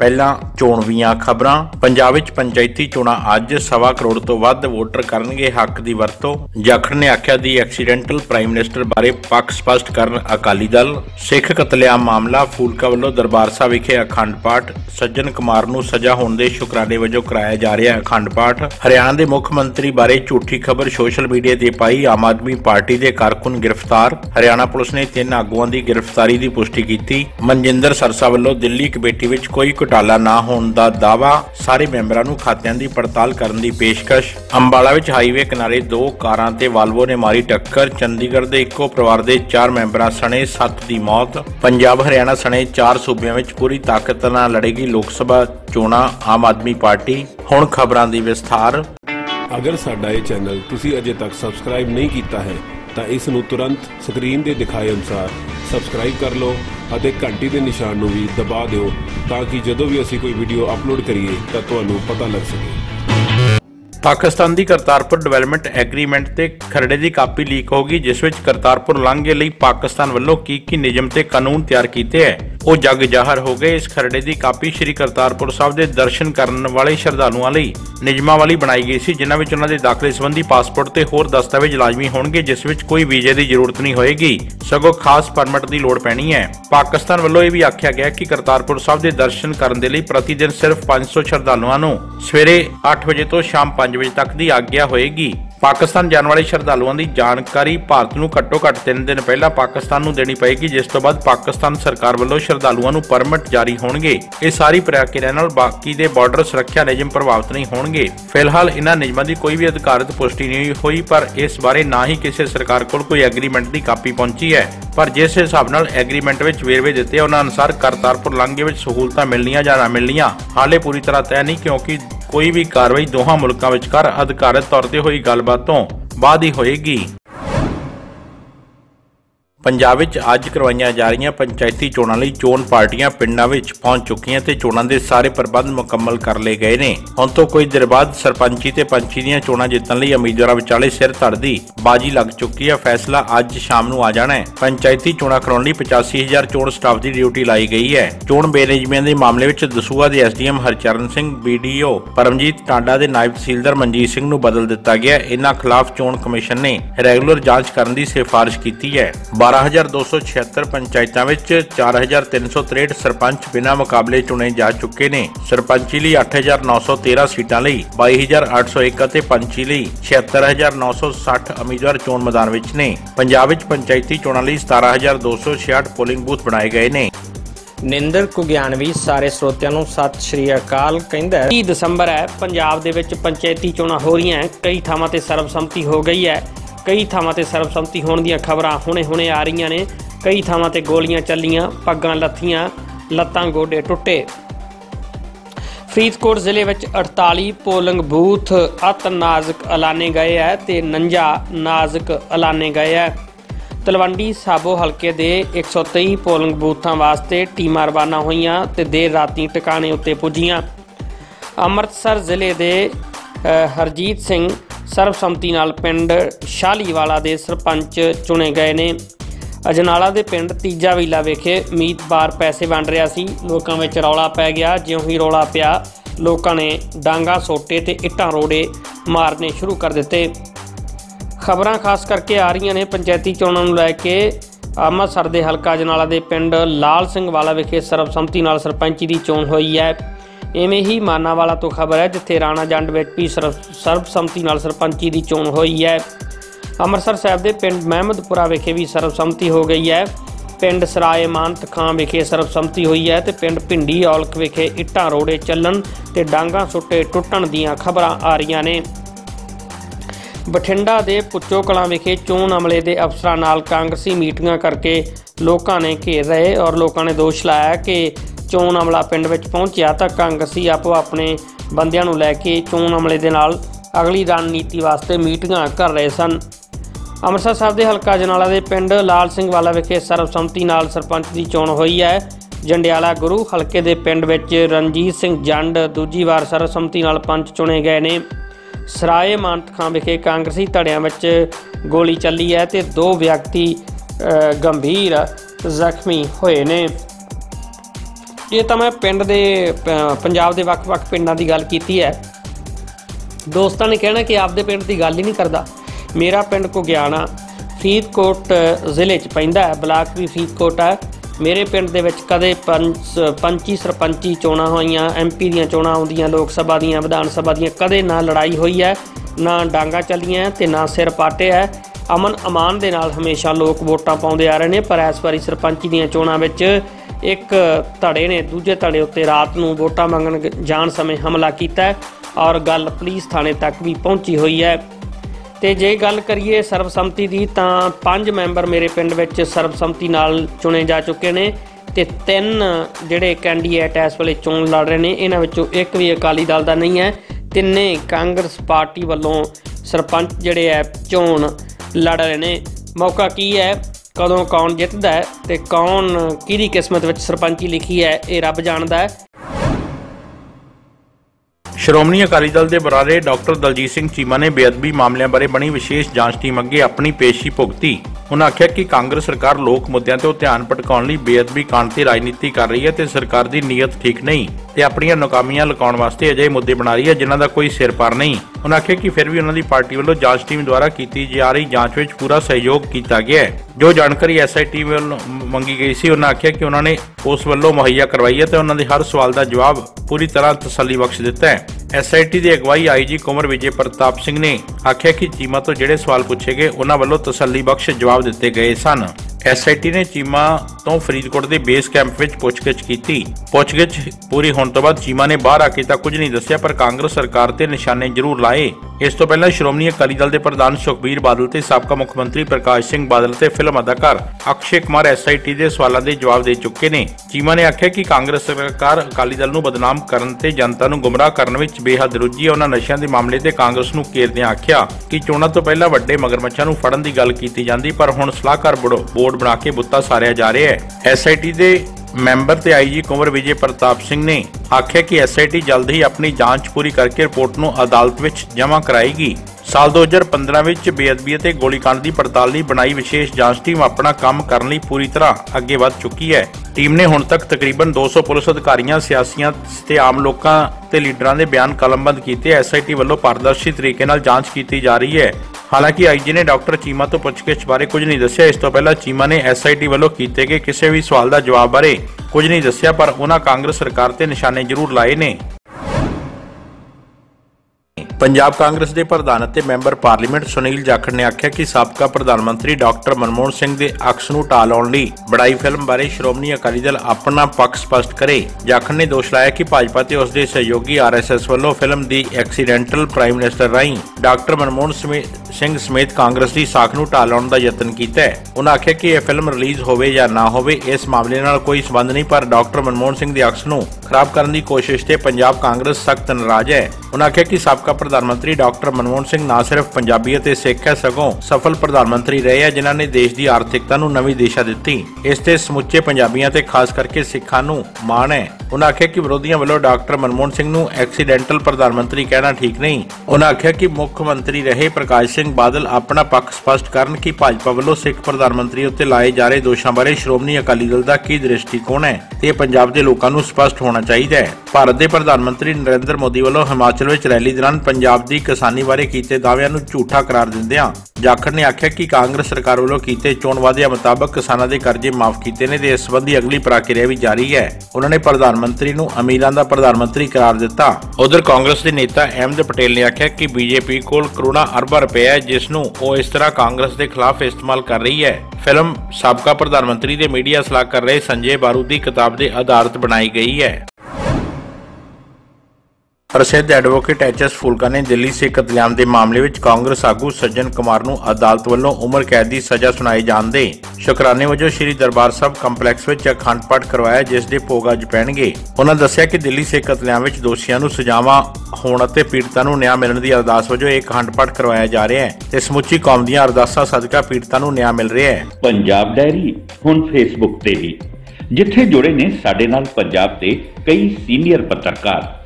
ਪਹਿਲਾਂ ਚੋਣਵੀਆਂ ਖਬਰਾਂ। ਪੰਜਾਬ ਵਿੱਚ ਪੰਚਾਇਤੀ ਚੋਣਾਂ ਅੱਜ ਸਵਾ ਕਰੋੜ ਤੋਂ ਵੱਧ ਵੋਟਰ ਕਰਨਗੇ ਹੱਕ ਦੀ ਵਰਤੋਂ। ਜਾਖੜ ਨੇ ਆਖਿਆ ਦੀ ਐਕਸੀਡੈਂਟਲ ਪ੍ਰਾਈਮ ਮਿਨਿਸਟਰ ਬਾਰੇ ਪੱਖ ਸਪਸ਼ਟ ਕਰਨ ਅਕਾਲੀ ਦਲ। ਸਿੱਖ ਕਤਲੇਆਮ ਮਾਮਲਾ ਫੂਲਕਾ ਵੱਲੋਂ ਦਰਬਾਰ ਸਾਹਿਬ ਵਿਖੇ ਅਖੰਡ ਪਾਠ। ਸੱਜਣ ਕੁਮਾਰ ਨੂੰ ਸਜ਼ਾ ਹੋਣ ਦੇ ਸ਼ੁਕਰਾਨੇ ਵਜੋਂ ਕਰਾਇਆ ਜਾ ਰਿਹਾ ਅਖੰਡ ਪਾਠ। ਹਰਿਆਣਾ ਦੇ ਮੁੱਖ ਮੰਤਰੀ ਬਾਰੇ ਝੂਠੀ ਖਬਰ ਸੋਸ਼ਲ ਮੀਡੀਆ ਤੇ ਪਾਈ ਆਮ ਆਦਮੀ ਪਾਰਟੀ ਦੇ ਕਾਰਕੁਨ ਗ੍ਰਿਫਤਾਰ। ਹਰਿਆਣਾ ਪੁਲਿਸ ਨੇ ਤਿੰਨ ਆਗੂਆਂ ਦੀ ਗ੍ਰਿਫਤਾਰੀ ਦੀ ਪੁਸ਼ਟੀ ਕੀਤੀ। ਮਨਜਿੰਦਰ ਸਰਸਾ ਵੱਲੋਂ ਦਿੱਲੀ ਕਮੇਟੀ ਵਿੱਚ ਕੋਈ ਘੁਟਾਲਾ ਨਾ ਹੋਣ ਦਾ ਦਾਅਵਾ ਸਾਰੇ ਮੈਂਬਰਾਂ ਨੂੰ ਖਾਤਿਆਂ ਦੀ ਪੜਤਾਲ ਕਰਨ ਦੀ ਪੇਸ਼ਕਸ਼। ਅੰਬਾਲਾ ਵਿੱਚ ਹਾਈਵੇ ਕਿਨਾਰੇ ਦੋ ਕਾਰਾਂ ਤੇ ਵਾਲਵੋ ਨੇ ਮਾਰੀ ਟੱਕਰ। ਚੰਡੀਗੜ੍ਹ ਦੇ ਇੱਕੋ ਪਰਿਵਾਰ ਦੇ 4 ਮੈਂਬਰਾਂ ਸਣੇ 7 ਦੀ ਮੌਤ। ਪੰਜਾਬ, ਹਰਿਆਣਾ ਸਣੇ 4 ਸੂਬਿਆਂ ਵਿੱਚ ਪੂਰੀ ਤਾਕਤ ਨਾਲ ਲੜੇਗੀ ਲੋਕ ਸਭਾ ਚੋਣਾਂ, ਆਮ ਆਦਮੀ ਪਾਰਟੀ। ਹੁਣ ਖਬਰਾਂ ਦੀ ਵਿਸਥਾਰ। ਅਗਰ ਸਾਡਾ ਇਹ ਚੈਨਲ ਤੁਸੀਂ ਅਜੇ ਤੱਕ ਸਬਸਕ੍ਰਾਈਬ ਨਹੀਂ ਕੀਤਾ ਹੈ ਤਾਂ ਇਸ ਨੂੰ ਤੁਰੰਤ ਸਕਰੀਨ ਦੇ ਦਿਖਾਏ ਅਨੁਸਾਰ ਸਬਸਕ੍ਰਾਈਬ ਕਰ ਲਓ ਅਤੇ ਘੰਟੀ ਦੇ ਨਿਸ਼ਾਨ ਨੂੰ ਵੀ ਦਬਾ ਦਿਓ ਤਾਂ ਕਿ ਜਦੋਂ ਵੀ ਅਸੀਂ ਕੋਈ ਵੀਡੀਓ ਅਪਲੋਡ ਕਰੀਏ ਤਾਂ ਤੁਹਾਨੂੰ ਪਤਾ ਲੱਗ ਸਕੇ। ਪਾਕਿਸਤਾਨ ਦੀ ਕਰਤਾਰਪੁਰ ਡਿਵੈਲਪਮੈਂਟ ਐਗਰੀਮੈਂਟ ਤੇ ਖਰੜੇ ਦੀ ਕਾਪੀ ਲੀਕ ਹੋ ਗਈ, ਜਿਸ ਵਿੱਚ ਕਰਤਾਰਪੁਰ ਲਾਂਘੇ ਲਈ ਪਾਕਿਸਤਾਨ ਵੱਲੋਂ ਕੀ ਕੀ ਨਿਯਮ ਤੇ ਕਾਨੂੰਨ ਤਿਆਰ ਕੀਤੇ ਹੈ? ਉਹ ਜੱਗ ਜ਼ਾਹਰ ਹੋ ਗਏ। ਇਸ ਖਰੜੇ ਦੀ ਕਾਪੀ ਸ੍ਰੀ ਕਰਤਾਰਪੁਰ ਸਾਹਿਬ ਦੇ ਦਰਸ਼ਨ ਕਰਨ ਵਾਲੇ ਸ਼ਰਧਾਲੂਆਂ ਲਈ ਨਿਯਮਾਂ ਬਣਾਈ ਗਈ ਸੀ, ਜਿਨ੍ਹਾਂ ਵਿੱਚ ਉਹਨਾਂ ਦੇ ਦਾਖਲੇ ਸੰਬੰਧੀ ਪਾਸਪੋਰਟ ਤੇ ਹੋਰ ਦਸਤਾਵੇਜ਼ ਲਾਜ਼ਮੀ ਹੋਣਗੇ, ਜਿਸ ਵਿੱਚ ਕੋਈ ਵੀਜ਼ੇ ਦੀ ਜ਼ਰੂਰਤ ਨਹੀਂ ਹੋਏਗੀ। ਸਗੋਂ ਖਾਸ ਪਰਮਿਟ ਦੀ ਲੋੜ ਪੈਣੀ ਹੈ। ਪਾਕਿਸਤਾਨ ਵੱਲੋਂ ਇਹ ਵੀ ਆਖਿਆ ਗਿਆ ਕਿ ਕਰਤਾਰਪੁਰ ਸਾਹਿਬ ਦੇ ਦਰਸ਼ਨ ਕਰਨ ਦੇ ਲਈ ਪ੍ਰਤੀ ਦਿਨ ਸਿਰਫ 500 ਸ਼ਰਧਾਲੂਆਂ ਨੂੰ ਸਵੇਰੇ 8 ਵਜੇ ਤੋਂ ਸ਼ਾਮ 5 ਵਜੇ ਤੱਕ ਦੀ ਆਗਿਆ ਹੋਏਗੀ। ਪਾਕਿਸਤਾਨ ਜਾਣ ਵਾਲੇ ਸ਼ਰਧਾਲੂਆਂ ਦੀ ਜਾਣਕਾਰੀ ਭਾਰਤ ਨੂੰ ਘੱਟੋ-ਘੱਟ 3 ਦਿਨ ਪਹਿਲਾਂ ਪਾਕਿਸਤਾਨ ਨੂੰ ਦੇਣੀ ਪਏਗੀ, ਜਿਸ ਤੋਂ ਬਾਅਦ ਪਾਕਿਸਤਾਨ ਸਰਕਾਰ ਵੱਲੋਂ ਸ਼ਰਧਾਲੂਆਂ ਨੂੰ ਪਰਮਿਟ ਜਾਰੀ ਹੋਣਗੇ। ਇਹ ਸਾਰੀ ਪ੍ਰਕਿਰਿਆ ਨਾਲ ਬਾਕੀ ਦੇ ਬਾਰਡਰ ਸੁਰੱਖਿਆ ਨਿਯਮ ਪ੍ਰਭਾਵਿਤ ਨਹੀਂ ਹੋਣਗੇ। ਫਿਲਹਾਲ ਇਹਨਾਂ ਨਿਯਮਾਂ ਦੀ ਕੋਈ ਵੀ ਅਧਿਕਾਰਤ ਪੁਸ਼ਟੀ ਨਹੀਂ ਹੋਈ, ਪਰ ਇਸ ਬਾਰੇ ਨਾ ਹੀ ਕਿਸੇ ਸਰਕਾਰ ਕੋਲ ਕੋਈ ਐਗਰੀਮੈਂਟ ਦੀ ਕਾਪੀ ਪਹੁੰਚੀ ਹੈ। ਪਰ ਜਿਸ ਹਿਸਾਬ ਨਾਲ ਐਗਰੀਮੈਂਟ ਵਿੱਚ ਵੇਰਵੇ ਦਿੱਤੇ, ਉਹਨਾਂ ਅਨੁਸਾਰ ਕਰਤਾਰਪੁਰ ਲਾਂਘੇ ਵਿੱਚ ਸਹੂਲਤਾਂ ਮਿਲਣੀਆਂ ਜਾਂ ਨਾ ਮਿਲਣੀਆਂ, ਹਾਲੇ ਪੂਰੀ ਤਰ੍ਹਾਂ ਤੈਅ ਨਹੀਂ, ਕਿਉਂਕਿ ਕੋਈ ਵੀ ਕਾਰਵਾਈ ਦੋਹਾਂ ਮੁਲਕਾਂ ਵਿਚਕਾਰ ਅਧਿਕਾਰਤ ਤੌਰ ਤੇ ਹੋਈ ਗੱਲਬਾਤ ਤੋਂ ਬਾਅਦ ਹੀ ਹੋਏਗੀ। ਪੰਜਾਬ ਵਿੱਚ ਅੱਜ ਕਰਵਾਈਆਂ ਜਾ ਰਹੀਆਂ ਪੰਚਾਇਤੀ ਚੋਣਾਂ ਲਈ ਚੋਣ ਪਾਰਟੀਆਂ ਪਿੰਡਾਂ ਵਿੱਚ ਪਹੁੰਚ ਚੁੱਕੀਆਂ ਤੇ ਚੋਣਾਂ ਦੇ ਸਾਰੇ ਪ੍ਰਬੰਧ ਮੁਕੰਮਲ ਕਰ ਲਏ ਗਏ ਨੇ। ਹੁਣ ਤੋਂ ਕੁਝ ਦਿਨ ਬਾਅਦ ਸਰਪੰਚੀ ਤੇ ਪੰਚੀ ਦੀਆਂ ਚੋਣਾਂ ਜਿੱਤਣ ਲਈ ਉਮੀਦਵਾਰਾਂ ਵਿਚਾਲੇ ਸਿਰ ਧੜ ਦੀ ਬਾਜੀ ਲੱਗ ਚੁੱਕੀ ਹੈ। ਫੈਸਲਾ ਅੱਜ ਸ਼ਾਮ ਨੂੰ ਆ ਜਾਣਾ ਹੈ। ਪੰਚਾਇਤੀ ਚੋਣਾਂ ਕਰਾਉਣ ਲਈ 85000 ਚੋਣ ਸਟਾਫ ਦੀ ਡਿਊਟੀ ਲਾਈ ਗਈ ਹੈ। ਚੋਣ ਬੇਨਿਯਮੀਆਂ ਦੇ ਮਾਮਲੇ ਵਿੱਚ ਦਸੂਆ ਦੇ ਐਸਡੀਐਮ ਹਰਚਰਨ ਸਿੰਘ ਬੀਡੀਓ ਪਰਮਜੀਤ ਟਾਂਡਾ ਦੇ ਨਾਇਬ ਤਹਿਸੀਲਦਾਰ ਮਨਜੀਤ ਸਿੰਘ ਨੂੰ ਬਦਲ ਦਿੱਤਾ ਗਿਆ। ਇਹਨਾਂ ਖਿਲਾਫ ਚੋਣ ਕਮਿਸ਼ਨ ਨੇ ਰੈਗੂਲਰ ਜਾਂਚ ਕਰਨ ਦੀ ਸਿਫਾਰਿਸ਼ ਕੀਤੀ ਹੈ। 12276 ਪੰਚਾਇਤਾਂ ਵਿੱਚ 4363 ਸਰਪੰਚ ਬਿਨਾਂ ਮੁਕਾਬਲੇ ਚੁਣੇ ਜਾ ਚੁੱਕੇ ਨੇ। ਸਰਪੰਚੀ ਲਈ 8913 ਸੀਟਾਂ ਲਈ 22801 ਅਤੇ ਪੰਚੀ ਲਈ 76960 ਉਮੀਦਵਾਰ ਚੋਣ ਮੈਦਾਨ ਵਿੱਚ ਨੇ। ਪੰਜਾਬ ਵਿੱਚ ਪੰਚਾਇਤੀ ਚੋਣਾਂ ਲਈ 17266 ਪੋਲਿੰਗ ਬੂਥ ਬਣਾਏ ਗਏ ਨੇ। ਨਿੰਦਰ ਕੁਗਿਆਨਵੀ ਸਾਰੇ ਸਰੋਤਿਆਂ ਨੂੰ ਸਤਿ ਸ਼੍ਰੀ ਅਕਾਲ ਕਹਿੰਦਾ 30 ਦਸੰਬਰ ਹੈ, ਪੰਜਾਬ ਦੇ ਵਿੱਚ ਪੰਚਾਇਤੀ ਚੋਣਾਂ ਹੋ ਰਹੀਆਂ ਕਈ ਥਾਵਾਂ ਤੇ ਸਰਬਸੰਮਤੀ ਹੋ ਗਈ ਹੈ। ਕਈ ਥਾਵਾਂ ਤੇ ਸਰਬਸੰਮਤੀ ਹੋਣ ਦੀਆਂ ਖਬਰਾਂ ਹੁਣੇ-ਹੁਣੇ ਆ ਰਹੀਆਂ ਨੇ। ਕਈ ਥਾਵਾਂ ਤੇ ਗੋਲੀਆਂ ਚੱਲੀਆਂ, ਪੱਗਾਂ ਲੱਥੀਆਂ, ਲੱਤਾਂ ਗੋਡੇ ਟੁੱਟੇ। ਫਰੀਦਕੋਟ ਜ਼ਿਲ੍ਹੇ ਵਿੱਚ 48 ਪੋਲਿੰਗ ਬੂਥ ਅਤ ਨਾਜ਼ੁਕ ਐਲਾਨੇ ਗਏ ਹੈ ਤੇ 49 ਨਾਜ਼ੁਕ ਐਲਾਨੇ ਗਏ ਹੈ ਤਲਵੰਡੀ ਸਾਬੋ ਹਲਕੇ ਦੇ 123 ਪੋਲਿੰਗ ਬੂਥਾਂ ਵਾਸਤੇ ਟੀਮਾਂ ਰਵਾਨਾ ਹੋਈਆਂ ਤੇ ਦੇਰ ਰਾਤੀ ਟਿਕਾਣੇ ਉੱਤੇ ਪੁੱਜੀਆਂ। ਅੰਮ੍ਰਿਤਸਰ ਜ਼ਿਲ੍ਹੇ ਦੇ ਹਰਜੀਤ ਸਿੰਘ ਸਰਬਸੰਮਤੀ ਨਾਲ ਪਿੰਡ ਸ਼ਾਲੀਵਾਲਾ ਦੇ ਸਰਪੰਚ ਚੁਣੇ ਗਏ ਨੇ। ਅਜਨਾਲਾ ਦੇ ਪਿੰਡ ਤੀਜਾ ਵੀਲਾ ਵਿਖੇ ਮੀਤ ਮੀਤਬਾਰ ਪੈਸੇ ਵੰਡ ਰਿਹਾ ਸੀ। ਲੋਕਾਂ ਵਿੱਚ ਰੌਲਾ ਪੈ ਗਿਆ। ਜਿਉਂ ਹੀ ਰੌਲਾ ਪਿਆ, ਲੋਕਾਂ ਨੇ ਡਾਂਗਾ ਸੋਟੇ ਤੇ ਇੱਟਾਂ ਰੋੜੇ ਮਾਰਨੇ ਸ਼ੁਰੂ ਕਰ ਦਿੱਤੇ। ਖਬਰਾਂ ਖਾਸ ਕਰਕੇ ਆ ਰਹੀਆਂ ਨੇ ਪੰਚਾਇਤੀ ਚੋਣਾਂ ਨੂੰ ਲੈ ਕੇ। ਅੰਮ੍ਰਿਤਸਰ ਦੇ ਹਲਕਾ ਅਜਨਾਲਾ ਦੇ ਪਿੰਡ ਲਾਲ ਸਿੰਘ ਵਾਲਾ ਵਿਖੇ ਸਰਬਸੰਮਤੀ ਨਾਲ ਸਰਪੰਚੀ ਦੀ ਚੋਣ ਹੋਈ ਹੈ। ਇਵੇਂ ਹੀ ਮਾਨਾਵਾਲਾ ਤੋਂ ਖਬਰ ਹੈ, ਜਿੱਥੇ ਰਾਣਾ ਜੰਡ ਵਿੱਚ ਵੀ ਸਰਬਸੰਮਤੀ ਨਾਲ ਸਰਪੰਚੀ ਦੀ ਚੋਣ ਹੋਈ ਹੈ। ਅੰਮ੍ਰਿਤਸਰ ਸਾਹਿਬ ਦੇ ਪਿੰਡ ਮਹਿਮਦਪੁਰਾ ਵਿਖੇ ਵੀ ਸਰਬਸੰਮਤੀ ਹੋ ਗਈ ਹੈ। ਪਿੰਡ ਸਰਾਏ ਮਾਨਤ ਖਾਂ ਵਿਖੇ ਸਰਬਸੰਮਤੀ ਹੋਈ ਹੈ ਤੇ ਪਿੰਡ ਭਿੰਡੀ ਔਲਖ ਵਿਖੇ ਇੱਟਾਂ ਰੋੜੇ ਚੱਲਣ ਤੇ ਡਾਂਗਾ ਸੁੱਟੇ ਟੁੱਟਣ ਦੀਆਂ ਖਬਰਾਂ ਆ ਰਹੀਆਂ ਨੇ। ਬਠਿੰਡਾ ਦੇ ਪੁੱਚੋ ਕਲਾਂ ਵਿਖੇ ਚੋਣ ਅਮਲੇ ਦੇ ਅਫਸਰਾਂ ਨਾਲ ਕਾਂਗਰਸੀ ਮੀਟਿੰਗਾਂ ਕਰਕੇ ਲੋਕਾਂ ਨੇ ਘੇਰ ਰਹੇ ਔਰ ਲੋਕਾਂ ਨੇ ਦੋਸ਼ ਲਾਇਆ ਕਿ ਚੋਣ ਅਮਲਾ ਪਿੰਡ ਵਿੱਚ ਪਹੁੰਚਿਆ ਤਾਂ ਕਾਂਗਰਸੀ ਆਪੋ ਆਪਣੇ ਬੰਦਿਆਂ ਨੂੰ ਲੈ ਕੇ ਚੋਣ ਅਮਲੇ ਦੇ ਨਾਲ ਅਗਲੀ ਰਣਨੀਤੀ ਵਾਸਤੇ ਮੀਟਿੰਗਾਂ ਕਰ ਰਹੇ ਸਨ। ਅੰਮ੍ਰਿਤਸਰ ਸਾਹਿਬ ਦੇ ਹਲਕਾ ਜਨਾਲਾ ਦੇ ਪਿੰਡ ਲਾਲ ਸਿੰਘ ਵਾਲਾ ਵਿਖੇ ਸਰਬਸੰਮਤੀ ਨਾਲ ਸਰਪੰਚ ਦੀ ਚੋਣ ਹੋਈ ਹੈ। ਜੰਡਿਆਲਾ ਗੁਰੂ ਹਲਕੇ ਦੇ ਪਿੰਡ ਵਿੱਚ ਰਣਜੀਤ ਸਿੰਘ ਜੰਡ ਦੂਜੀ ਵਾਰ ਸਰਬਸੰਮਤੀ ਨਾਲ ਪੰਚ ਚੁਣੇ ਗਏ ਨੇ। ਸਰਾਏ ਮਾਨਤਖਾਂ ਵਿਖੇ ਕਾਂਗਰਸੀ ਧੜਿਆਂ ਵਿੱਚ ਗੋਲੀ ਚੱਲੀ ਹੈ ਤੇ ਦੋ ਵਿਅਕਤੀ ਗੰਭੀਰ ਜ਼ਖਮੀ ਹੋਏ ਨੇ। ਇਹ ਤਾਂ ਮੈਂ ਪਿੰਡ ਦੇ ਪੰਜਾਬ ਦੇ ਵੱਖ-ਵੱਖ ਪਿੰਡਾਂ ਦੀ ਗੱਲ ਕੀਤੀ ਹੈ, ਦੋਸਤਾਂ ਨੇ ਕਹਿਣਾ ਕਿ ਆਪਦੇ ਪਿੰਡ ਦੀ ਗੱਲ ਹੀ ਨਹੀਂ ਕਰਦਾ। ਮੇਰਾ ਪਿੰਡ ਕੁਗਿਆਣਾ ਫਰੀਦਕੋਟ ਜ਼ਿਲ੍ਹੇ 'ਚ ਪੈਂਦਾ ਹੈ, ਬਲਾਕ ਵੀ ਫਰੀਦਕੋਟ ਹੈ। ਮੇਰੇ ਪਿੰਡ ਦੇ ਵਿੱਚ ਕਦੇ ਪੰਚ ਪੰਚੀ ਸਰਪੰਚੀ ਚੋਣਾਂ ਹੋਈਆਂ ਐਮਪੀ ਦੀਆਂ ਚੋਣਾਂ ਆਉਂਦੀਆਂ, ਲੋਕ ਸਭਾ ਦੀਆਂ, ਵਿਧਾਨ ਸਭਾ ਦੀਆਂ, ਕਦੇ ਨਾ ਲੜਾਈ ਹੋਈ ਹੈ, ਨਾ ਡਾਂਗਾ ਚੱਲੀਆਂ ਤੇ ਨਾ ਸਿਰ ਪਾਟੇ ਹੈ। ਅਮਨ ਅਮਾਨ ਦੇ ਨਾਲ ਹਮੇਸ਼ਾ ਲੋਕ ਵੋਟਾਂ ਪਾਉਂਦੇ ਆ ਰਹੇ ਨੇ, ਪਰ ਇਸ ਵਾਰੀ ਸਰਪੰਚੀ ਦੀਆਂ ਚੋਣਾਂ ਵਿੱਚ ਇੱਕ ਧੜੇ ਨੇ, ਦੂਜੇ ਧੜੇ ਉੱਤੇ ਰਾਤ ਨੂੰ ਵੋਟਾਂ ਮੰਗਣ ਜਾਣ ਸਮੇਂ ਹਮਲਾ ਕੀਤਾ ਔਰ ਗੱਲ ਪੁਲਿਸ ਥਾਣੇ ਤੱਕ ਵੀ ਪਹੁੰਚੀ ਹੋਈ ਹੈ। ਤੇ ਜੇ ਗੱਲ ਕਰੀਏ ਸਰਬਸੰਮਤੀ ਦੀ, ਤਾਂ ਪੰਜ ਮੈਂਬਰ ਮੇਰੇ ਪਿੰਡ ਵਿੱਚ ਸਰਬਸੰਮਤੀ ਨਾਲ ਚੁਣੇ ਜਾ ਚੁੱਕੇ ਨੇ ਤੇ ਤਿੰਨ ਜਿਹੜੇ ਕੈਂਡੀਡੇਟ ਇਸ ਵੇਲੇ ਚੋਣ ਲੜ ਰਹੇ ਨੇ, ਇਹਨਾਂ ਵਿੱਚੋਂ ਇੱਕ ਵੀ ਅਕਾਲੀ ਦਲ ਦਾ ਨਹੀਂ ਹੈ। ਤਿੰਨੇ ਕਾਂਗਰਸ ਪਾਰਟੀ ਵੱਲੋਂ ਸਰਪੰਚ ਜਿਹੜੇ ਹੈ, ਚੋਣ ਲੜ ਰਹੇ ਨੇ। ਮੌਕਾ ਕੀ ਹੈ? ਕਦੋਂ ਕੌਣ ਜਿੱਤਦਾ ਹੈ ਤੇ ਕੌਣ ਕਿਹਦੀ ਕਿਸਮਤ ਵਿੱਚ ਸਰਪੰਚੀ ਲਿਖੀ ਹੈ, ਇਹ ਰੱਬ ਜਾਣਦਾ ਹੈ। ਸ਼੍ਰੋਮਣੀ ਅਕਾਲੀ ਦਲ ਦੇ ਬਰਾਰੇ ਡਾਕਟਰ ਦਲਜੀਤ ਸਿੰਘ ਚੀਮਾ ਨੇ ਬੇਅਦਬੀ ਮਾਮਲਿਆਂ ਬਾਰੇ ਬਣੀ ਵਿਸ਼ੇਸ਼ ਜਾਂਚ ਟੀਮ ਅੱਗੇ ਆਪਣੀ ਪੇਸ਼ੀ ਭੁਗਤੀ। ਉਹਨਾਂ ਆਖਿਆ ਕਿ ਕਾਂਗਰਸ ਸਰਕਾਰ ਲੋਕ ਮੁੱਦਿਆਂ ਤੇ ਧਿਆਨ ਭਟਕਾਉਣ ਲਈ ਬੇਅਦਬੀ ਕਾਂਡ ਤੇ ਰਾਜਨੀਤੀ ਕਰ ਰਹੀ ਹੈ ਤੇ ਸਰਕਾਰ ਦੀ ਨੀਅਤ ਠੀਕ ਨਹੀਂ ਤੇ ਆਪਣੀਆਂ ਨਾਕਾਮੀਆਂ ਲੁਕਾਉਣ ਵਾਸਤੇ ਅਜਿਹੇ ਮੁੱਦੇ ਬਣਾ ਰਹੀ ਹੈ ਜਿਨ੍ਹਾਂ ਦਾ ਕੋਈ ਸਿਰ ਪਰ ਨਹੀਂ। ਉਹਨਾਂ ਆਖਿਆ ਕਿ ਫਿਰ ਵੀ ਉਹਨਾਂ ਦੀ ਪਾਰਟੀ ਵੱਲੋਂ ਜਾਂਚ ਟੀਮ ਦੁਆਰਾ ਕੀਤੀ ਜਾ ਰਹੀ ਜਾਂਚ ਵਿੱਚ ਪੂਰਾ ਸਹਿਯੋਗ ਕੀਤਾ ਗਿਆ ਹੈ। ਜੋ ਜਾਣਕਾਰੀ ਐਸਆਈਟੀ ਵੱਲੋਂ ਮੰਗੀ ਗਈ ਸੀ ਉਹਨਾਂ ਆਖਿਆ ਕਿ ਉਹਨਾਂ ਨੇ ਉਸ ਵੱਲੋਂ ਮੁਹੱਈਆ ਕਰਵਾਈ ਹੈ ਤੇ ਉਹਨਾਂ ਦੇ ਹਰ ਸਵਾਲ ਦਾ ਜਵਾਬ ਪੂਰੀ ਤਰ੍ਹਾਂ ਤਸੱਲੀ ਬਖਸ਼ ਦਿੱਤਾ ਹੈ। ਐਸਆਈਟੀ ਦੀ ਅਗਵਾਈ ਆਈਜੀ ਕੁਮਰ ਵਿਜੇ ਪ੍ਰਤਾਪ ਸਿੰਘ ਨੇ ਆਖਿਆ ਕਿ ਚੀਮਾ ਤੋਂ ਜਿਹੜੇ ਸਵਾਲ ਪੁੱਛੇ ਗਏ, ਉਹਨਾਂ ਵੱਲੋਂ ਤਸੱਲੀਬਖ਼ਸ਼ ਜਵਾਬ ਦਿੱਤੇ ਗਏ ਸਨ। ਐਸਆਈਟੀ ਨੇ ਚੀਮਾ ਤੋਂ ਫਰੀਦਕੋਟ ਦੇ ਬੇਸ ਕੈਂਪ ਵਿੱਚ ਪੁੱਛਗਿੱਛ ਕੀਤੀ। ਪੁੱਛਗਿੱਛ ਪੂਰੀ ਹੋਣ ਤੋਂ ਬਾਅਦ ਚੀਮਾ ਨੇ ਬਾਹਰ ਆ ਕੇ ਤਾਂ ਕੁਝ ਨਹੀਂ ਦੱਸਿਆ, ਪਰ ਕਾਂਗਰਸ ਸਰਕਾਰ ਤੇ ਨਿਸ਼ਾਨੇ ਜ਼ਰੂਰ ਲਾਏ। ਇਸ ਤੋਂ ਪਹਿਲਾਂ ਸ਼੍ਰੋਮਣੀ ਅਕਾਲੀ ਦਲ ਦੇ ਪ੍ਰਧਾਨ ਸੁਖਬੀਰ ਬਾਦਲ ਤੇ ਸਾਬਕਾ ਮੁੱਖ ਮੰਤਰੀ ਪ੍ਰਕਾਸ਼ ਸਿੰਘ ਬਾਦਲ ਤੇ ਫਿਲਮ ਅਦਾਕਾਰ ਅਕਸ਼ੇ ਕੁਮਾਰ ਐਸਆਈਟੀ ਦੇ ਸਵਾਲਾਂ ਦੇ ਜਵਾਬ ਦੇ ਚੁੱਕੇ ਨੇ। ਚੀਮਾ ਨੇ ਆਖਿਆ ਕਿ ਕਾਂਗਰਸ ਸਰਕਾਰ ਅਕਾਲੀ ਦਲ ਨੂੰ ਬਦਨਾਮ ਕਰਨ ਤੇ ਜਨਤਾ ਨੂੰ ਗੁੰਮਰਾਹ ਕਰਨ ਵਿੱਚ ਬੇਹੱਦ ਰੁੱਝੀ ਹੈ। ਉਹਨਾਂ ਨਸ਼ਿਆਂ ਦੇ ਮਾਮਲੇ ਤੇ ਕਾਂਗਰਸ ਨੂੰ ਘੇਰਦਿਆਂ ਆਖਿਆ ਕਿ ਚੋਣਾਂ ਤੋਂ ਪਹਿਲਾਂ ਵੱਡੇ ਮਗਰਮੱਛਾਂ ਨੂੰ ਫੜਨ ਦੀ ਗੱਲ ਕੀਤੀ ਜਾਂਦੀ, ਪਰ ਹੁਣ ਸਲਾਹਕਾਰ ਬੜੋ- ਬੋਰਡ ਬਣਾ ਕੇ ਬੁੱਤਾ ਸਾਰਿਆ ਜਾ ਰਿਹਾ ਹੈ। ਐਸਆਈਟੀ ਦੇ ਮੈਂਬਰ ਤੇ ਆਈਜੀ ਕੁੰਵਰ ਵਿਜੇ ਪ੍ਰਤਾਪ ਸਿੰਘ ਨੇ ਆਖਿਆ ਕਿ ਐਸਆਈਟੀ ਜਲਦ ਹੀ ਆਪਣੀ ਜਾਂਚ ਪੂਰੀ ਕਰਕੇ ਰਿਪੋਰਟ ਨੂੰ ਅਦਾਲਤ ਵਿੱਚ ਜਮ੍ਹਾਂ ਕਰਾਏਗੀ। ਸਾਲ 2015 ਵਿੱਚ ਬੇਅਦਬੀ ਅਤੇ ਗੋਲੀकांड ਦੀ ਪੜਤਾਲ ਲਈ ਬਣਾਈ ਵਿਸ਼ੇਸ਼ ਜਾਂਚ ਟੀਮ ਆਪਣਾ ਕੰਮ ਕਰਨ ਲਈ ਪੂਰੀ ਤਰ੍ਹਾਂ ਅੱਗੇ ਵਧ ਚੁੱਕੀ ਹੈ। ਟੀਮ ਨੇ ਹੁਣ ਤੱਕ ਤਕਰੀਬਨ 200 ਪੁਲਿਸ ਅਧਿਕਾਰੀਆਂ, ਸਿਆਸੀਆਂ ਤੇ ਆਮ ਲੋਕਾਂ ਤੇ ਲੀਡਰਾਂ ਦੇ ਬਿਆਨ ਕਲਮਬੰਦ ਕੀਤੇ। ਐਸਆਈਟੀ ਵੱਲੋਂ ਪਾਰਦਰਸ਼ੀ ਤਰੀਕੇ ਨਾਲ ਜਾਂਚ ਕੀਤੀ ਜਾ ਰਹੀ ਹੈ। ਹਾਲਾਂਕਿ ਆਈਜੀ ਨੇ ਡਾਕਟਰ ਚੀਮਾ ਤੋਂ ਪੁੱਛਗਿੱਛ ਬਾਰੇ ਕੁਝ ਨਹੀਂ ਦੱਸਿਆ। ਇਸ ਤੋਂ ਪਹਿਲਾਂ ਚੀਮਾ ਨੇ ਐਸਆਈਟੀ ਵੱਲੋਂ ਕੀਤੇ ਗਏ ਕਿਸੇ ਵੀ ਸਵਾਲ ਦਾ ਜਵਾਬ ਬਾਰੇ ਕੁਝ ਨਹੀਂ ਦੱਸਿਆ, ਪਰ ਉਹਨਾਂ ਕਾਂਗਰਸ ਸਰਕਾਰ ਤੇ ਨਿਸ਼ਾਨੇ ਜ਼ਰੂਰ ਲਾਏ ਨੇ। ਪੰਜਾਬ ਕਾਂਗਰਸ ਦੇ ਪ੍ਰਧਾਨ ਅਤੇ ਮੈਂਬਰ ਪਾਰਲੀਮੈਂਟ ਸੁਨੀਲ ਜਾਖੜ ਨੇ ਆਖਿਆ ਕਿ ਸਾਬਕਾ ਪ੍ਰਧਾਨ ਮੰਤਰੀ ਡਾਕਟਰ ਮਨਮੋਹਨ ਸਿੰਘ ਦੇ ਅਕਸ ਨੂੰ ਢਾਹ ਲਾਉਣ ਲਈ ਬੜਾਈ ਫਿਲਮ ਬਾਰੇ ਸ਼੍ਰੋਮਣੀ ਅਕਾਲੀ ਦਲ ਆਪਣਾ ਪੱਖ ਸਪਸ਼ਟ ਕਰੇ। ਜਾਖੜ ਨੇ ਦੋਸ਼ ਲਾਇਆ ਕਿ ਭਾਜਪਾ ਤੇ ਉਸ ਦੇ ਸਹਿਯੋਗੀ ਆਰਐਸਐਸ ਵੱਲੋਂ film the accidental prime minister ਰਾਹੀਂ ਡਾਕਟਰ ਮਨਮੋਹਨ ਸਿੰਘ ਸਮੇਤ ਕਾਂਗਰਸ ਦੀ ਸਾਖ ਨੂੰ ਢਾਹ ਲਾਉਣ ਦਾ ਯਤਨ ਕੀਤਾ ਹੈ। ਉਹਨਾਂ ਆਖਿਆ ਕਿ ਇਹ ਫਿਲਮ ਰਿਲੀਜ਼ ਹੋਵੇ ਜਾਂ ਨਾ ਹੋਵੇ, ਇਸ ਮਾਮਲੇ ਨਾਲ ਕੋਈ ਸਬੰਧ ਨਹੀਂ, ਪਰ ਡਾਕਟਰ ਮਨਮੋਹਨ ਸਿੰਘ ਦੇ ਅਕਸ ਨੂੰ ਖਰਾਬ ਕਰਨ ਦੀ ਕੋਸ਼ਿਸ਼ ਤੇ ਪੰਜਾਬ ਕਾਂਗਰਸ ਸਖਤ ਨਾਰਾਜ਼ ਹੈ। ਉਹਨਾਂ ਆਖਿਆ ਕਿ ਸਾਬਕਾ ਪ੍ਰਧਾਨ ਮੰਤਰੀ ਡਾਕਟਰ ਮਨਮੋਹਨ ਸਿੰਘ ਨਾ ਸਿਰਫ ਪੰਜਾਬੀ ਅਤੇ ਸਿੱਖ ਹੈ, ਸਗੋਂ ਸਫਲ ਪ੍ਰਧਾਨ ਮੰਤਰੀ ਰਹੇ ਹੈ, ਜਿਨ੍ਹਾਂ ਨੇ ਦੇਸ਼ ਦੀ ਆਰਥਿਕਤਾ ਨੂੰ ਨਵੀਂ ਦਿਸ਼ਾ ਦਿੱਤੀ। ਇਸ ਤੇ ਸਮੁੱਚੇ ਪੰਜਾਬੀਆਂ ਤੇ ਖਾਸ ਕਰਕੇ ਸਿੱਖਾਂ ਨੂੰ ਮਾਣ ਹੈ। ਉਹਨਾਂ ਆਖਿਆ ਕਿ ਵਿਰੋਧੀਆਂ ਵੱਲੋਂ ਡਾਕਟਰ ਮਨਮੋਹਨ ਸਿੰਘ ਨੂੰ ਐਕਸੀਡੈਂਟਲ ਪ੍ਰਧਾਨ ਮੰਤਰੀ ਕਹਿਣਾ ਠੀਕ ਨਹੀਂ। ਉਹਨਾਂ ਆਖਿਆ ਕਿ ਮੁੱਖ ਮੰਤਰੀ ਰਹੇ ਪ੍ਰਕਾਸ਼ ਸਿੰਘ ਬਾਦਲ ਆਪਣਾ ਪੱਖ ਸਪਸ਼ਟ ਕਰਨ ਕਿ ਭਾਜਪਾ ਵੱਲੋਂ ਸਿੱਖ ਪ੍ਰਧਾਨ ਮੰਤਰੀ ਉੱਤੇ ਲਾਏ ਜਾ ਰਹੇ ਦੋਸ਼ਾਂ ਬਾਰੇ ਸ਼੍ਰੋਮਣੀ ਅਕਾਲੀ ਦਲ ਦਾ ਕੀ ਦ੍ਰਿਸ਼ਟੀਕੋਣ ਹੈ, ਤੇ ਪੰਜਾਬ ਦੇ ਲੋਕਾਂ ਨੂੰ ਸਪਸ਼ਟ ਹੋਣਾ ਚਾਹੀਦਾ ਹੈ। ਭਾਰਤ ਦੇ ਪ੍ਰਧਾਨ ਮੰਤਰੀ ਨਰਿੰਦਰ ਮੋਦੀ ਵੱਲੋਂ ਹਿਮਾਚਲ ਵਿੱਚ ਰੈਲੀ ਦੌਰਾਨ ਪੰਜਾਬ ਦੀ ਕਿਸਾਨੀ ਬਾਰੇ ਕੀਤੇ ਦਾਅਵਿਆਂ ਨੂੰ ਝੂਠਾ ਕਰਾਰ ਦਿੰਦਿਆਂ ਜਾਖੜ ਨੇ ਆਖਿਆ ਕਿ ਕਾਂਗਰਸ ਸਰਕਾਰ ਵੱਲੋਂ ਕੀਤੇ ਚੋਣ ਵਾਅਦਿਆਂ ਮੁਤਾਬਕ ਕਿਸਾਨਾਂ ਦੇ ਕਰਜ਼ੇ ਮਾਫ ਕੀਤੇ ਨੇ ਤੇ ਇਸ ਸੰਬੰਧੀ ਅਗਲੀ ਪ੍ਰਕਿਰਿਆ ਵੀ ਜਾਰੀ ਹੈ। ਉਹਨਾਂ ਨੇ ਪ੍ਰਧਾਨ ਮੰਤਰੀ ਨੂੰ ਅਮੀਰਾਂ ਦਾ ਪ੍ਰਧਾਨ ਮੰਤਰੀ ਕਰਾਰ ਦਿੱਤਾ। ਉਧਰ ਕਾਂਗਰਸ ਦੇ ਨੇਤਾ ਅਹਿਮਦ ਪਟੇਲ ਨੇ ਆਖਿਆ ਕਿ ਬੀਜੇਪੀ ਕੋਲ ਕਰੋੜਾਂ ਅਰਬਾਂ ਰੁਪਏ ਹੈ, ਜਿਸ ਨੂੰ ਉਹ ਇਸ ਤਰ੍ਹਾਂ ਕਾਂਗਰਸ ਦੇ ਖਿਲਾਫ ਇਸਤੇਮਾਲ ਕਰ ਰਹੀ ਹੈ। ਫਿਲਮ ਸਾਬਕਾ ਪ੍ਰਧਾਨ ਮੰਤਰੀ ਦੇ ਮੀਡੀਆ ਸਲਾਹ ਕਰ ਰਹੇ ਸੰਜੇ ਬਾਰੂ ਦੀ ਕਿਤਾਬ ਦੇ ਆਧਾਰਿਤ ਬਣਾਈ ਗਈ ਹੈ। ਪ੍ਰਸਿੱਧ ਐਡਵੋਕੇਟ ਐਚਐਸ ਫੂਲਕਾ ਨੇ ਦਿੱਲੀ ਸਿੱਖ ਕਤਲੇਆਮ ਦੇ ਮਾਮਲੇ ਵਿੱਚ ਕਾਂਗਰਸ ਆਗੂ ਸੱਜਣ ਕੁਮਾਰ ਨੂੰ ਅਦਾਲਤ ਵੱਲੋਂ ਉਮਰ ਕੈਦ ਦੀ ਸਜ਼ਾ ਸੁਣਾਈ ਜਾਣ ਦੇ ਸ਼ੁਕਰਾਨੇ ਵਜੋਂ ਸ੍ਰੀ ਦਰਬਾਰ ਸਾਹਿਬ ਕੰਪਲੈਕਸ ਵਿੱਚ ਅਖੰਡ ਪਾਠ ਕਰਵਾਇਆ, ਜਿਸ ਦੇ ਭੋਗ ਅੱਜ ਪੈਣਗੇ। ਉਹਨਾਂ ਦੱਸਿਆ ਕਿ ਦਿੱਲੀ ਸਿੱਖ ਕਤਲੇਆਮ ਵਿੱਚ ਦੋਸ਼ੀਆਂ ਨੂੰ ਸਜ਼ਾਵਾਂ ਹੋਣ ਅਤੇ ਪੀੜਤਾਂ ਨੂੰ ਨਿਆਂ ਮਿਲਣ ਦੀ ਅਰਦਾਸ ਵਜੋਂ ਇਹ ਅਖੰਡ ਪਾਠ ਕਰਵਾਇਆ ਜਾ ਰਿਹਾ ਹੈ। ਤੇ ਸਮੁੱਚੀ ਕੌਮ ਦੀਆਂ ਅਰਦਾਸਾਂ ਸਦਕਾ ਪੀੜਤਾਂ ਨੂੰ ਨਿਆਂ ਮਿਲ ਰਿਹਾ ਹੈ। ਪੰਜਾਬ ਡਾਇਰੀ, ਹੁਣ ਫੇਸਬੁੱਕ ਤੇ ਵੀ। ਜਿੱਥੇ ਜੁੜੇ ਨੇ ਸਾਡੇ ਨਾਲ ਪੰਜਾਬ ਦੇ ਕਈ ਸੀਨੀਅਰ ਪੱਤਰਕਾਰ।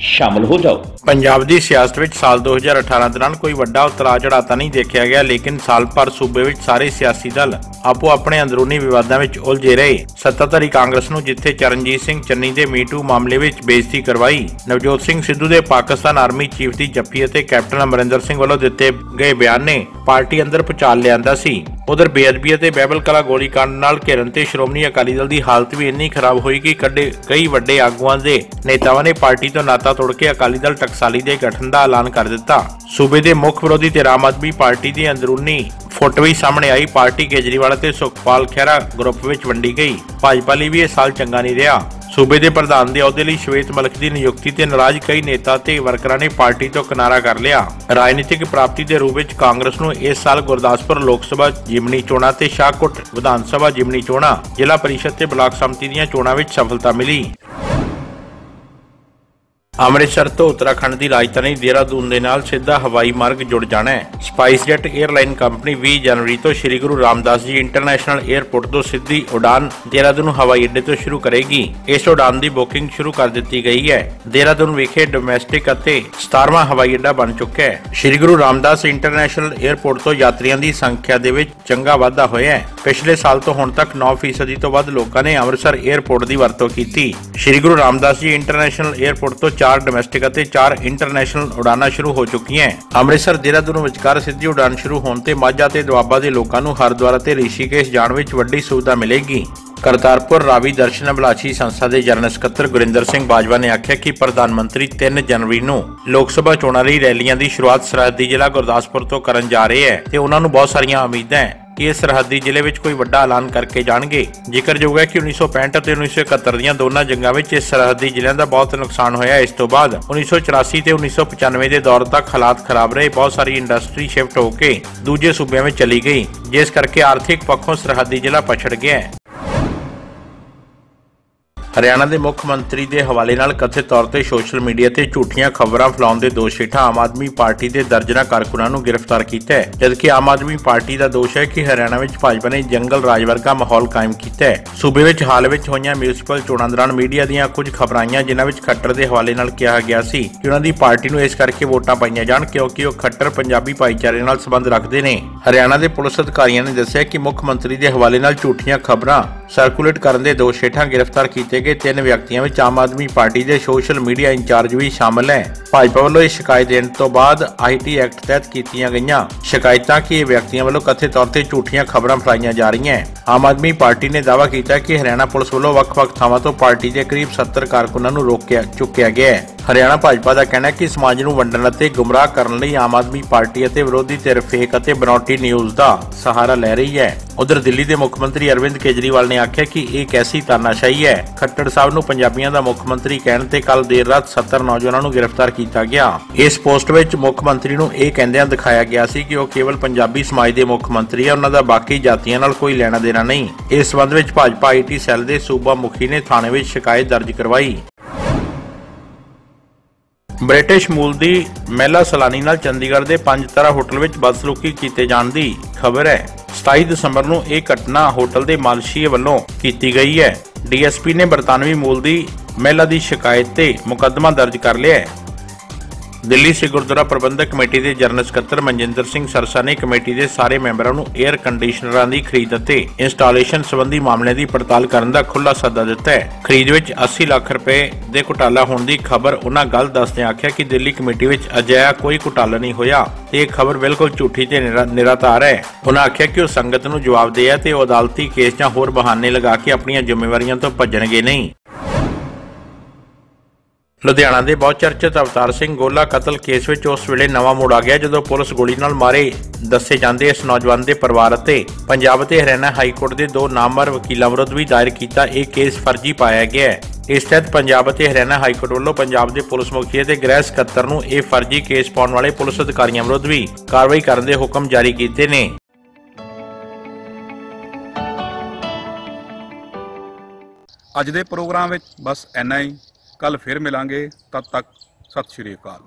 ਸ਼ਾਮਲ ਹੋ ਜਾਓ। ਪੰਜਾਬ ਦੀ ਸਿਆਸਤ ਵਿੱਚ ਸਾਲ 2018 ਦੌਰਾਨ ਕੋਈ ਵੱਡਾ ਉਤਰਾਅ ਚੜਾਤਾ ਨਹੀਂ ਦੇਖਿਆ ਗਿਆ, ਲੇਕਿਨ ਸਾਲ ਭਰ ਸੂਬੇ ਵਿੱਚ ਸਾਰੇ ਸਿਆਸੀ ਦਲ ਆਪੋ ਆਪਣੇ ਅੰਦਰੂਨੀ ਵਿਵਾਦਾਂ ਵਿੱਚ ਉਲਝੇ ਰਹੇ। ਸੱਤਾਧਾਰੀ ਕਾਂਗਰਸ ਨੂੰ ਜਿੱਥੇ ਚਰਨਜੀਤ ਸਿੰਘ ਚੰਨੀ ਦੇ ਮੀਟੂ ਮਾਮਲੇ ਵਿੱਚ ਬੇਇੱਜ਼ਤੀ ਕਰਵਾਈ, ਨਵਜੋਤ ਸਿੰਘ ਸਿੱਧੂ ਦੇ ਪਾਕਿਸਤਾਨ ਆਰਮੀ ਚੀਫ ਦੀ ਜੱਫੀ ਅਤੇ ਕੈਪਟਨ ਅਮਰਿੰਦਰ ਸਿੰਘ ਵੱਲੋਂ ਦਿੱਤੇ ਗਏ ਬਿਆਨ ਨੇ ਪਾਰਟੀ ਅੰਦਰ ਪੁਚਾਲ ਲਿਆਂਦਾ ਸੀ। ਉਧਰ ਬੇਅਦਬੀ ਅਤੇ ਬਹਿਬਲ ਕਲਾ ਗੋਲੀकांड ਨਾਲ ਘਿਰਨ ਤੇ ਸ਼੍ਰੋਮਣੀ ਅਕਾਲੀ ਦਲ ਦੀ ਹਾਲਤ ਵੀ ਇੰਨੀ ਖਰਾਬ ਹੋਈ ਕਿ ਕੱਢੇ ਕਈ ਵੱਡੇ ਆਗੂਆਂ ਦੇ ਨੇਤਾਵਾਂ ਨੇ ਪਾਰਟੀ ਤੋਂ ਨਾਤਾ ਤੋੜ ਕੇ ਅਕਾਲੀ ਦਲ ਟਕਸਾਲੀ ਦੇ ਗਠਨ ਦਾ ਐਲਾਨ ਕਰ ਦਿੱਤਾ। ਸੂਬੇ ਦੇ ਮੁੱਖ ਵਿਰੋਧੀ ਤੇ ਆਮ ਆਦਮੀ ਪਾਰਟੀ ਦੀ ਅੰਦਰੂਨੀ ਫੋਟੋ ਵੀ ਸਾਹਮਣੇ ਆਈ, ਪਾਰਟੀ ਕੇਜਰੀਵਾਲ ਅਤੇ ਸੁਖਪਾਲ ਖਹਿਰਾ ਗਰੁੱਪ ਵਿੱਚ ਵੰਡੀ ਗਈ। ਭਾਜਪਾ ਲਈ ਵੀ ਇਹ ਸਾਲ ਚੰਗਾ ਨਹੀਂ ਰਿਹਾ। ਸੂਬੇ ਦੇ ਪ੍ਰਧਾਨ ਦੇ ਅਹੁਦੇ ਲਈ ਸ਼ਵੇਤ ਮਲਕ ਦੀ ਨਿਯੁਕਤੀ ਤੇ ਨਾਰਾਜ਼ ਕਈ ਨੇਤਾ ਤੇ ਵਰਕਰਾਂ ਨੇ ਪਾਰਟੀ ਤੋਂ ਕਿਨਾਰਾ ਕਰ ਲਿਆ। ਰਾਜਨੀਤਿਕ ਪ੍ਰਾਪਤੀ ਦੇ ਰੂਪ ਵਿੱਚ ਕਾਂਗਰਸ ਨੂੰ ਇਸ ਸਾਲ ਗੁਰਦਾਸਪੁਰ ਲੋਕ ਸਭਾ ਜਿਮਨੀ ਚੋਣਾਂ ਤੇ ਸ਼ਾਹਕੋਟ ਵਿਧਾਨ ਸਭਾ ਜਿਮਨੀ ਚੋਣਾਂ, ਜ਼ਿਲ੍ਹਾ ਪਰਿਸ਼ਦ ਤੇ ਬਲਾਕ ਸੰਮਤੀ ਦੀਆਂ ਚੋਣਾਂ ਵਿੱਚ ਸਫਲਤਾ ਮਿਲੀ। ਅੰਮ੍ਰਿਤਸਰ ਤੋਂ ਉੱਤਰਾਖੰਡ ਦੀ ਰਾਜਧਾਨੀ ਦੇਹਰਾਦੂਨ ਦੇ ਨਾਲ ਸਿੱਧਾ ਹਵਾਈ ਮਾਰਗ ਜੁੜ ਜਾਣਾ ਹੈ। ਸਪਾਈਸਜੈਟ 에ਅਰਲਾਈਨ ਕੰਪਨੀ 20 ਜਨਵਰੀ ਤੋਂ ਸ੍ਰੀ ਗੁਰੂ ਰਾਮਦਾਸ ਜੀ ਇੰਟਰਨੈਸ਼ਨਲ 에ਅਰਪੋਰਟ ਤੋਂ ਸਿੱਧੀ ਉਡਾਨ ਦੇਹਰਾਦੂਨ ਹਵਾਈ ਅੱਡੇ ਤੋਂ ਸ਼ੁਰੂ ਕਰੇਗੀ। ਇਸ ਉਡਾਨ ਦੀ ਬੁਕਿੰਗ ਸ਼ੁਰੂ ਕਰ ਦਿੱਤੀ ਗਈ ਹੈ। ਦੇਹਰਾਦੂਨ ਵਿਖੇ ਡੋਮੈਸਟਿਕ ਅਤੇ 17ਵਾਂ ਹਵਾਈ ਅੱਡਾ ਬਣ ਚੁੱਕਿਆ ਹੈ। ਸ੍ਰੀ ਗੁਰੂ ਰਾਮਦਾਸ ਇੰਟਰਨੈਸ਼ਨਲ 에ਅਰਪੋਰਟ ਤੋਂ ਯਾਤਰੀਆਂ ਦੀ ਸੰਖਿਆ ਦੇ ਵਿੱਚ ਚੰਗਾ ਵਾਧਾ ਹੋਇਆ ਹੈ। ਪਿਛਲੇ ਸਾਲ ਤੋਂ ਹੁਣ ਤੱਕ 9 ਫੀਸਦੀ ਤੋਂ ਵੱਧ ਲੋਕਾਂ ਨੇ ਅੰਮ੍ਰਿਤਸਰ 에ਅਰਪੋਰਟ ਦੀ ਵਰਤੋਂ ਕੀਤੀ। ਸ੍ਰੀ ਗੁਰੂ ਰਾਮਦਾਸ ਜੀ ਇੰਟਰਨੈਸ਼ਨਲ 에ਅਰਪੋਰਟ ਤੋਂ 4 ਡੋਮੈਸਟਿਕ ਅਤੇ 4 ਇੰਟਰਨੈਸ਼ਨਲ ਉਡਾਨਾਂ ਸ਼ੁਰੂ ਹੋ ਚੁੱਕੀਆਂ ਅੰਮ੍ਰਿਤਸਰ, ਦੇਹਰਾਦੂਨ ਵਿਚਕਾਰ ਸਿੱਧੀ ਉਡਾਨ ਸ਼ੁਰੂ ਹੋਣ ਤੇ ਮਾਝਾ ਤੇ ਦੁਆਬਾ ਦੇ ਲੋਕਾਂ ਨੂੰ ਹਰਿਦੁਆਰ ਅਤੇ ਰਿਸ਼ੀਕੇਸ਼ ਜਾਣ ਵਿੱਚ ਵੱਡੀ ਸੁਵਿਧਾ ਮਿਲੇਗੀ। ਕਰਤਾਰਪੁਰ, ਰਾਵੀ ਦਰਸ਼ਨ ਅਭਿਲਾਸ਼ੀ ਸੰਸਥਾ ਦੇ ਜਨਰਲ ਸਕੱਤਰ ਗੁਰਿੰਦਰ ਸਿੰਘ ਬਾਜਵਾ ਨੇ ਆਖਿਆ ਕਿ ਪ੍ਰਧਾਨ ਮੰਤਰੀ 3 ਜਨਵਰੀ ਨੂੰ ਲੋਕ ਸਭਾ ਚੋਣਾਂ ਲਈ ਰੈਲੀਆਂ ਦੀ ਸ਼ੁਰੂਆਤ ਸਰਹੱਦੀ ਜ਼ਿਲ੍ਹਾ ਗੁਰਦਾਸਪੁਰ ਤੋਂ ਕਰਨ ਜਾ ਰਹੇ ਹੈ ਤੇ ਉਹਨਾਂ ਨੂੰ ਬਹੁਤ ਸਾਰੀਆਂ ਉਮੀਦਾਂ ਹੈ। ਕਿ ਇਹ ਸਰਹੱਦੀ ਜ਼ਿਲ੍ਹੇ ਵਿੱਚ ਕੋਈ ਵੱਡਾ ਐਲਾਨ ਕਰਕੇ ਜਾਣਗੇ। ਜ਼ਿਕਰਯੋਗ ਹੈ ਕਿ 1965 ਅਤੇ 1971 ਦੀਆਂ ਦੋਨਾਂ ਜੰਗਾਂ ਵਿੱਚ ਇਸ ਸਰਹੱਦੀ ਜ਼ਿਲ੍ਹਿਆਂ ਦਾ ਬਹੁਤ ਨੁਕਸਾਨ ਹੋਇਆ। ਇਸ ਤੋਂ ਬਾਅਦ 1984 ਤੇ 1995 ਦੇ ਦੌਰ ਤੱਕ ਹਾਲਾਤ ਖਰਾਬ ਰਹੇ। ਬਹੁਤ ਸਾਰੀ ਇੰਡਸਟਰੀ ਸ਼ਿਫਟ ਹੋ ਕੇ ਦੂਜੇ ਸੂਬਿਆਂ ਵਿੱਚ ਚਲੀ ਗਈ, ਜਿਸ ਕਰਕੇ ਆਰਥਿਕ ਪੱਖੋਂ ਸਰਹੱਦੀ ਜ਼ਿਲ੍ਹਾ ਪਛੜ ਗਿਆ ਹਰਿਆਣਾ ਦੇ ਮੁੱਖ ਮੰਤਰੀ ਦੇ ਹਵਾਲੇ ਨਾਲ ਕਥਿਤ ਤੌਰ ਤੇ ਸੋਸ਼ਲ ਮੀਡੀਆ ਤੇ ਝੂਠੀਆਂ ਖਬਰਾਂ ਫੈਲਾਉਣ ਦੇ ਦੋਸ਼ ਹੇਠਾਂ ਆਮ ਆਦਮੀ ਪਾਰਟੀ ਦੇ ਦਰਜਨਾ ਕਾਰਕੁਨਾਂ ਨੂੰ ਗ੍ਰਿਫਤਾਰ ਕੀਤਾ ਹੈ, ਜਦਕਿ ਆਮ ਆਦਮੀ ਪਾਰਟੀ ਦਾ ਦੋਸ਼ ਹੈ ਕਿ ਹਰਿਆਣਾ ਵਿੱਚ ਭਾਜਪਾ ਨੇ ਜੰਗਲ ਰਾਜ ਵਰਗਾ ਮਾਹੌਲ ਕਾਇਮ ਕੀਤਾ ਹੈ। ਸੂਬੇ ਵਿੱਚ ਹਾਲ ਵਿੱਚ ਹੋਈਆਂ ਮਿਊਨਿਸਪਲ ਚੋਣਾਂ ਦੌਰਾਨ ਮੀਡੀਆ ਦੀਆਂ ਕੁਝ ਖਬਰਾਂ ਆਈਆਂ, ਜਿਨ੍ਹਾਂ ਵਿੱਚ ਖੱਟਰ ਦੇ ਹਵਾਲੇ ਨਾਲ ਕਿਹਾ ਗਿਆ ਸੀ ਕਿ ਉਹਨਾਂ ਦੀ ਪਾਰਟੀ ਨੂੰ ਇਸ ਕਰਕੇ ਵੋਟਾਂ ਪਾਈਆਂ ਜਾਣ ਕਿਉਂਕਿ ਉਹ ਖੱਟਰ ਪੰਜਾਬੀ ਭਾਈਚਾਰੇ ਨਾਲ ਸੰਬੰਧ ਰੱਖਦੇ ਨੇ। ਹਰਿਆਣਾ ਦੇ ਪੁਲਿਸ ਅਧਿਕਾਰੀਆਂ ਨੇ ਦੱਸਿਆ ਕਿ ਮੁੱਖ ਮੰਤਰੀ ਦੇ ਹਵਾਲੇ ਨਾਲ ਝੂਠੀਆਂ ਖਬਰਾਂ ਸਰਕੂਲੇਟ ਕਰਨ ਦੇ ਦੋਸ਼ ਹੇਠਾਂ ਗ੍ਰਿਫਤਾਰ ਕੀਤੇ ਗਏ ਤਿੰਨ ਵਿਅਕਤੀਆਂ ਵਿੱਚ ਆਮ ਆਦਮੀ ਪਾਰਟੀ ਦੇ ਸੋਸ਼ਲ ਮੀਡੀਆ ਇੰਚਾਰਜ ਵੀ ਸ਼ਾਮਲ ਹੈ। ਭਾਜਪਾ ਵੱਲੋਂ ਇਹ ਸ਼ਿਕਾਇਤ ਦੇਣ ਤੋਂ ਬਾਅਦ ਆਈਟੀ ਐਕਟ ਤਹਿਤ ਕੀਤੀਆਂ ਗਈਆਂ। ਸ਼ਿਕਾਇਤਾਂ ਕਿ ਇਹ ਵਿਅਕਤੀਆਂ ਵੱਲੋਂ ਕਥਿਤ ਤੌਰ ਤੇ ਝੂਠੀਆਂ ਖਬਰਾਂ ਫੈਲਾਈਆਂ ਜਾ ਰਹੀਆਂ ਆਮ ਆਦਮੀ ਪਾਰਟੀ ਨੇ ਦਾਅਵਾ ਕੀਤਾ ਕਿ ਹਰਿਆਣਾ ਪੁਲਿਸ ਵੱਲੋਂ ਵੱਖ-ਵੱਖ ਥਾਵਾਂ ਤੋਂ ਪਾਰਟੀ ਦੇ ਕਰੀਬ 70 ਕਾਰਕੁਨਾਂ ਨੂੰ ਰੋਕਿਆ, ਚੁੱਕਿਆ ਗਿਆ ਹੈ। ਹਰਿਆਣਾ ਭਾਜਪਾ ਦਾ ਕਹਿਣਾ ਹੈ ਕਿ ਸਮਾਜ ਨੂੰ ਵੰਡਣ ਅਤੇ ਗੁੰਮਰਾਹ ਕਰਨ ਲਈ ਆਮ ਆਦਮੀ ਪਾਰਟੀ ਅਤੇ ਵਿਰੋਧੀ ਧਿਰ ਫੇਕ ਅਤੇ ਬਨੌਟੀ ਨਿਊਜ਼ ਦਾ ਸਹਾਰਾ ਲੈ ਰਹੀ ਹੈ। ਉਧਰ ਦਿੱਲੀ ਦੇ ਮੁੱਖ ਮੰਤਰੀ ਅਰਵਿੰਦ ਕੇਜਰੀਵਾਲ ਨੇ ਆਖਿਆ ਕਿ ਇਹ ਕੈਸੀ ਤਾਨਾਸ਼ਾਹੀ ਹੈ। ਖੱਟੜ ਸਾਹਿਬ ਨੂੰ ਪੰਜਾਬੀਆਂ ਦਾ ਮੁੱਖ ਮੰਤਰੀ ਕਹਿਣ ਤੇ ਕੱਲ ਦੇਰ ਰਾਤ 70 ਨੌਜਵਾਨਾਂ ਨੂੰ ਗ੍ਰਿਫਤਾਰ ਕੀਤਾ ਗਿਆ। ਇਸ ਪੋਸਟ ਵਿੱਚ ਮੁੱਖ ਮੰਤਰੀ ਨੂੰ ਇਹ ਕਹਿੰਦਿਆਂ ਦਿਖਾਇਆ ਗਿਆ ਸੀ ਕਿ ਉਹ ਕੇਵਲ ਪੰਜਾਬੀ ਸਮਾਜ ਦੇ ਮੁੱਖ ਮੰਤਰੀ ਹੈ। ਉਹਨਾਂ ਦਾ ਬਾਕੀ ਜਾਤੀਆਂ ਨਾਲ ਕੋਈ ਲੈਣਾ ਦੇਣਾ ਨਹੀਂ। ਇਸ ਸੰਬੰਧ ਵਿੱਚ ਭਾਜਪਾ ਆਈਟੀ ਸੈੱਲ ਦੇ ਸੂਬਾ ਮੁਖੀ ਨੇ ਥਾਣੇ ਵਿੱਚ ਸ਼ਿਕਾਇਤ ਦਰਜ ਕਰਵਾਈ। ਬ੍ਰਿਟਿਸ਼ ਮੂਲ ਦੀ ਮਹਿਲਾ ਸਲਾਨੀ ਨਾਲ ਚੰਡੀਗੜ੍ਹ ਦੇ ਪੰਜ ਤਾਰਾ ਹੋਟਲ ਵਿੱਚ ਬਦਸਲੂਕੀ ਕੀਤੇ ਜਾਣ ਦੀ ਖਬਰ ਹੈ। 27 ਦਸੰਬਰ ਨੂੰ ਇਹ ਘਟਨਾ ਹੋਟਲ ਦੇ ਮਾਲਸ਼ੀਏ ਵੱਲੋਂ ਕੀਤੀ ਗਈ ਹੈ। ਡੀਐਸਪੀ ਨੇ ਬਰਤਾਨਵੀ ਮੂਲ ਦੀ ਮਹਿਲਾ ਦੀ ਸ਼ਿਕਾਇਤ ਤੇ ਮੁਕੱਦਮਾ ਦਰਜ ਕਰ ਲਿਆ ਹੈ। ਦਿੱਲੀ ਸਿੱਖ ਗੁਰਦੁਆਰਾ ਪ੍ਰਬੰਧਕ ਕਮੇਟੀ ਦੇ ਜਨਰਲ ਸਕੱਤਰ ਮਨਜਿੰਦਰ ਸਿੰਘ ਸਰਸਾ ਨੇ ਕਮੇਟੀ ਦੇ ਸਾਰੇ ਮੈਂਬਰਾਂ ਨੂੰ 에ਅਰ ਕੰਡੀਸ਼ਨਰਾਂ ਦੀ ਖਰੀਦ ਅਤੇ ਇੰਸਟਾਲੇਸ਼ਨ ਸੰਬੰਧੀ ਮਾਮਲਿਆਂ ਦੀ ਪੜਤਾਲ ਕਰਨ ਦਾ ਖੁੱਲ੍ਹਾ ਸੱਦਾ ਦਿੱਤਾ ਹੈ। ਖਰੀਦ ਵਿੱਚ 80 ਲੱਖ ਰੁਪਏ ਦੇ ਘੁਟਾਲਾ ਹੋਣ ਦੀ ਖਬਰ ਉਹਨਾਂ ਗੱਲ ਦੱਸਦਿਆਂ ਆਖਿਆ ਕਿ ਦਿੱਲੀ ਕਮੇਟੀ ਵਿੱਚ ਅਜਿਹਾ ਕੋਈ ਘੁਟਾਲਾ ਨਹੀਂ ਹੋਇਆ। ਤੇ ਇਹ ਖਬਰ ਬਿਲਕੁਲ ਝੂਠੀ ਤੇ ਨਿਰਾ- ਨਿਰਾਧਾਰ ਹੈ। ਉਹਨਾਂ ਆਖਿਆ ਕਿ ਉਹ ਸੰਗਤ ਨੂੰ ਜਵਾਬਦੇਹ ਹੈ ਤੇ ਉਹ ਅਦਾਲਤੀ ਕੇਸ ਜਾਂ ਹੋਰ ਬਹਾਨੇ ਲਗਾ ਕੇ ਆਪਣੀਆਂ ਜ਼ਿੰਮੇਵਾਰੀਆਂ ਤੋਂ ਭੱਜਣਗੇ ਨਹੀਂ। ਲੁਧਿਆਣਾ ਦੇ ਬਹੁਤ ਚਰਚਿਤ ਅਵਤਾਰ ਸਿੰਘ ਗੋਲਾ ਕਤਲ ਕੇਸ ਵਿੱਚ ਉਸ ਵੇਲੇ ਨਵਾਂ ਮੋੜ ਆ ਗਿਆ ਜਦੋਂ ਪੁਲਿਸ ਗੋਲੀ ਨਾਲ ਮਾਰੇ। ਦੱਸੇ ਜਾਂਦੇ ਇਸ ਨੌਜਵਾਨ ਦੇ ਪਰਿਵਾਰ ਅਤੇ ਪੰਜਾਬ ਅਤੇ ਹਰਿਆਣਾ ਹਾਈ ਕੋਰਟ ਦੇ ਦੋ ਨਾਮਵਰ ਵਕੀਲਾਂ ਵਿਰੁੱਧ ਵੀ ਦਾਇਰ ਕੀਤਾ ਇਹ ਕੇਸ ਫਰਜ਼ੀ ਪਾਇਆ ਗਿਆ ਹੈ। ਇਸ ਤਹਿਤ ਪੰਜਾਬ ਅਤੇ ਹਰਿਆਣਾ ਹਾਈ ਕੋਰਟ ਵੱਲੋਂ ਪੰਜਾਬ ਦੇ ਪੁਲਿਸ ਮੁਖੀ ਅਤੇ ਗ੍ਰਹਿ ਸਕੱਤਰ ਨੂੰ ਇਹ ਫਰਜ਼ੀ ਕੇਸ ਪਾਉਣ ਵਾਲੇ ਪੁਲਿਸ ਅਧਿਕਾਰੀਆਂ ਵਿਰੁੱਧ ਵੀ ਕਾਰਵਾਈ ਕਰਨ ਦੇ ਹੁਕਮ ਜਾਰੀ ਕੀਤੇ ਨੇ। ਅੱਜ ਦੇ ਪ੍ਰੋਗਰਾਮ ਵਿੱਚ ਬਸ ਇੰਨਾ ਹੀ। ਕੱਲ ਫਿਰ ਮਿਲਾਂਗੇ ਤਦ ਤੱਕ ਸਤਿ ਸ਼੍ਰੀ ਅਕਾਲ।